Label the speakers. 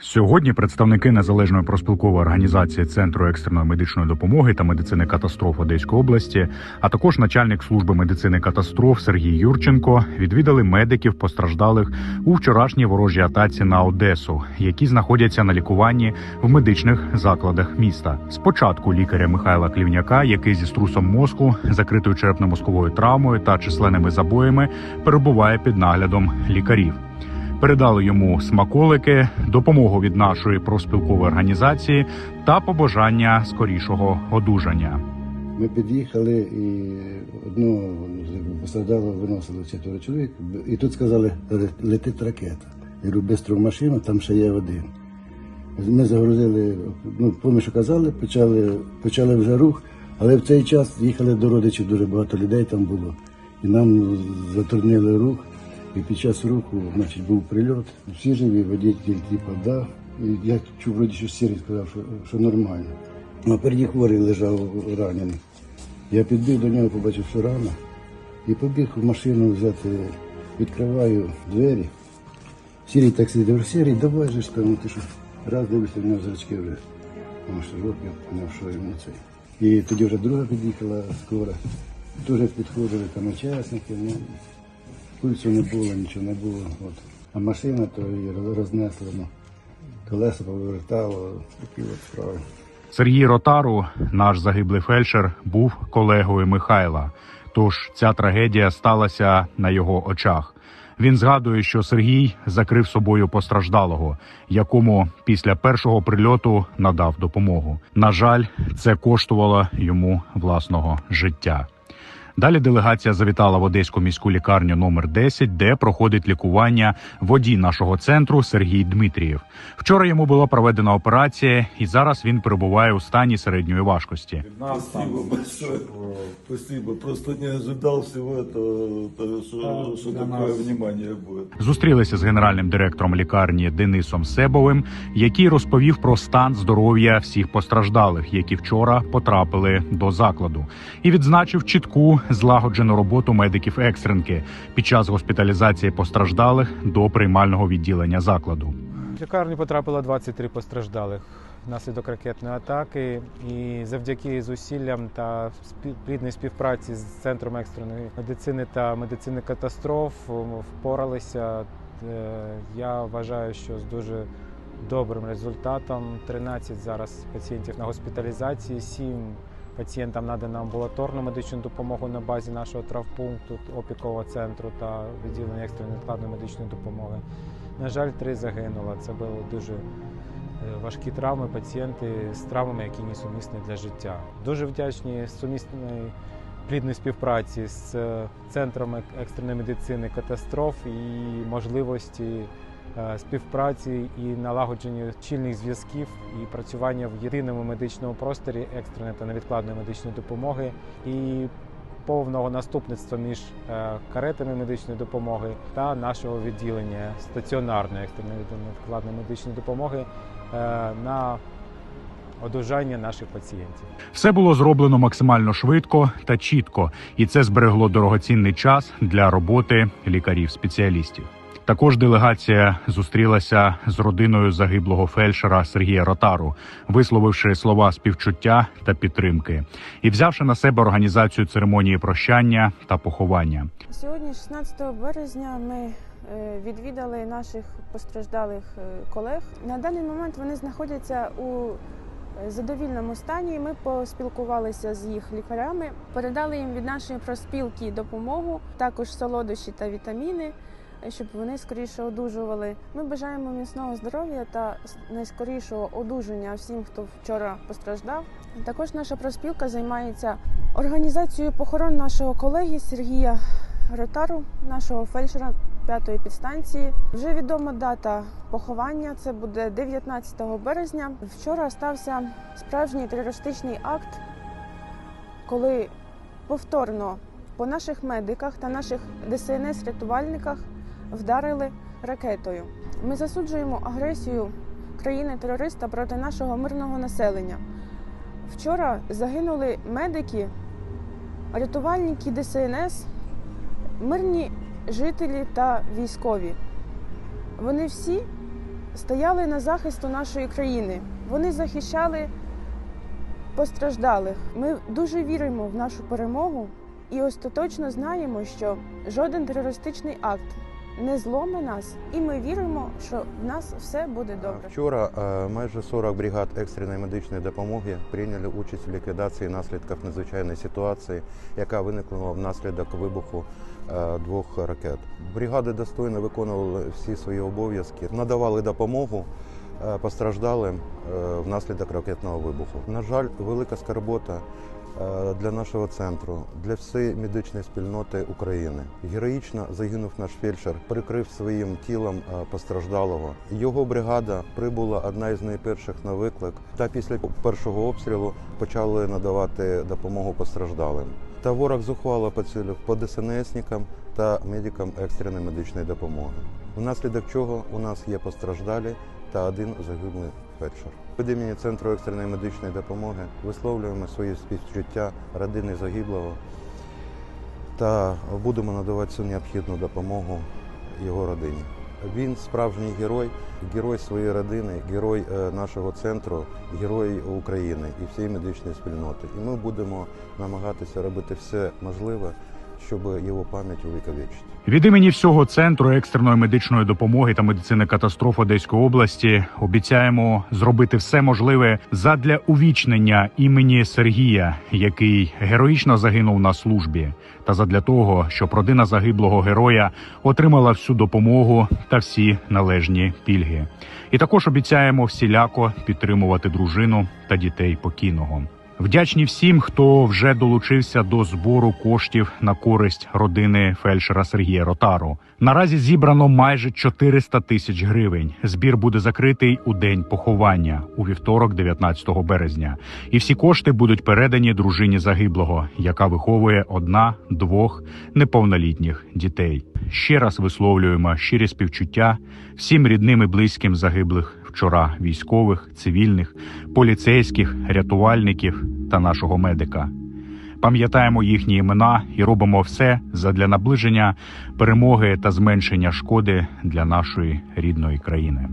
Speaker 1: Сьогодні представники незалежної проспілкової організації Центру екстреної медичної допомоги та медицини катастроф Одеської області, а також начальник служби медицини катастроф Сергій Юрченко відвідали медиків постраждалих у вчорашній ворожій атаці на Одесу, які знаходяться на лікуванні в медичних закладах міста. Спочатку лікаря Михайла Клівняка, який зі струсом мозку, закритою черепно-мозковою травмою та численними забоями, перебуває під наглядом лікарів. Передали йому смаколики, допомогу від нашої профспілкової організації та побажання скорішого одужання.
Speaker 2: Ми під'їхали і одного постраждалого виносили четверо чоловік. І тут сказали, летить ракета. Я говорю, швидко в машину, там ще є один. Ми загрузили, ну, що казали, почали, почали вже рух, але в цей час їхали до родичів, дуже багато людей там було. І нам затруднили рух. І під час руху, значить, був прильот. Всі живі, водитель типу, да. І я чув вроді, що Сірий сказав, що, що нормально. А переді хворий лежав ранений. Я підбіг до нього, побачив, що рана. І побіг в машину взяти, відкриваю двері. Сірий так говорю, Сірий, давай же ж там, ти що. Раз дивлюся, в нього зрачки вже. Тому що жовт, я поняв, що йому цей. І тоді вже друга під'їхала скоро. Дуже підходили там учасники. Ну, пульсу не було, нічого не було. От. А машина то її рознесла, колеса повертало, такі от справи.
Speaker 1: Сергій Ротару, наш загиблий фельдшер, був колегою Михайла. Тож ця трагедія сталася на його очах. Він згадує, що Сергій закрив собою постраждалого, якому після першого прильоту надав допомогу. На жаль, це коштувало йому власного життя. Далі делегація завітала в Одеську міську лікарню номер 10, де проходить лікування водій нашого центру Сергій Дмитрієв. Вчора йому була проведена операція, і зараз він перебуває у стані середньої важкості.
Speaker 3: Спасибо большое. Спасибо. Просто не ожидал всего этого, то, что, что такое внимание будет.
Speaker 1: Зустрілися з генеральним директором лікарні Денисом Себовим, який розповів про стан здоров'я всіх постраждалих, які вчора потрапили до закладу, і відзначив чітку злагоджену роботу медиків екстренки під час госпіталізації постраждалих до приймального відділення закладу.
Speaker 4: В лікарню потрапило 23 постраждалих внаслідок ракетної атаки. І завдяки зусиллям та плідній співпраці з центром екстреної медицини та медицини катастроф впоралися. Е, Я вважаю, що з дуже добрим результатом. 13 зараз пацієнтів на госпіталізації, 7 пацієнтам надано амбулаторну медичну допомогу на базі нашого травпункту, опікового центру та відділення екстреної невідкладної медичної допомоги. На жаль, три загинуло. Це були дуже е, важкі травми, пацієнти з травмами, які несумісні для життя. Дуже вдячні сумісної плідної співпраці з е, центром екстреної медицини катастроф і можливості співпраці і налагодження чільних зв'язків і працювання в єдиному медичному просторі екстреної та невідкладної медичної допомоги і повного наступництва між е, каретами медичної допомоги та нашого відділення стаціонарної екстреної та невідкладної медичної допомоги е, на одужання наших пацієнтів.
Speaker 1: Все було зроблено максимально швидко та чітко, і це зберегло дорогоцінний час для роботи лікарів-спеціалістів. Також делегація зустрілася з родиною загиблого фельдшера Сергія Ротару, висловивши слова співчуття та підтримки, і взявши на себе організацію церемонії прощання та поховання.
Speaker 5: Сьогодні, 16 березня, ми е, відвідали наших постраждалих е, колег. На даний момент вони знаходяться у е, задовільному стані. Ми поспілкувалися з їх лікарями, передали їм від нашої проспілки допомогу, також солодощі та вітаміни. Щоб вони скоріше одужували. Ми бажаємо міцного здоров'я та найскорішого одужання всім, хто вчора постраждав. Також наша проспілка займається організацією похорон нашого колеги Сергія Ротару, нашого фельдшера п'ятої підстанції. Вже відома дата поховання. Це буде 19 березня. Вчора стався справжній терористичний акт, коли повторно по наших медиках та наших ДСНС-рятувальниках вдарили ракетою. Ми засуджуємо агресію країни-терориста проти нашого мирного населення. Вчора загинули медики, рятувальники ДСНС, мирні жителі та військові. Вони всі стояли на захисту нашої країни. Вони захищали постраждалих. Ми дуже віримо в нашу перемогу і остаточно знаємо, що жоден терористичний акт не зломе нас, і ми віримо, що в нас все буде добре.
Speaker 6: Вчора е, майже 40 бригад екстреної медичної допомоги прийняли участь у ліквідації наслідків надзвичайної ситуації, яка виникла внаслідок вибуху е, двох ракет. Бригади достойно виконували всі свої обов'язки, надавали допомогу е, постраждалим е, внаслідок ракетного вибуху. На жаль, велика скарбота для нашого центру, для всієї медичної спільноти України. Героїчно загинув наш фельдшер, прикрив своїм тілом е, постраждалого. Його бригада прибула одна із найперших на виклик. Та після першого обстрілу почали надавати допомогу постраждалим. Та ворог зухвало поцілив по ДСНСникам та медикам екстреної медичної допомоги. Внаслідок чого у нас є постраждалі та один загиблий фельдшер. Імені Центру екстреної медичної допомоги висловлюємо свої співчуття родини загиблого та будемо надавати всю необхідну допомогу його родині. Він справжній герой, герой своєї родини, герой е, нашого центру, герой України і всієї медичної спільноти. І ми будемо намагатися робити все можливе, щоб його пам'ять увіковічити.
Speaker 1: Від імені всього центру екстреної медичної допомоги та медицини катастроф Одеської області обіцяємо зробити все можливе задля увічнення імені Сергія, який героїчно загинув на службі, та задля того, щоб родина загиблого героя отримала всю допомогу та всі належні пільги. І також обіцяємо всіляко підтримувати дружину та дітей покійного. Вдячні всім, хто вже долучився до збору коштів на користь родини фельдшера Сергія Ротару. Наразі зібрано майже 400 тисяч гривень. Збір буде закритий у день поховання у вівторок, 19 березня. І всі кошти будуть передані дружині загиблого, яка виховує одна двох неповнолітніх дітей. Ще раз висловлюємо щирі співчуття всім рідним і близьким загиблих вчора військових, цивільних, поліцейських, рятувальників та нашого медика. Пам'ятаємо їхні імена і робимо все задля наближення перемоги та зменшення шкоди для нашої рідної країни.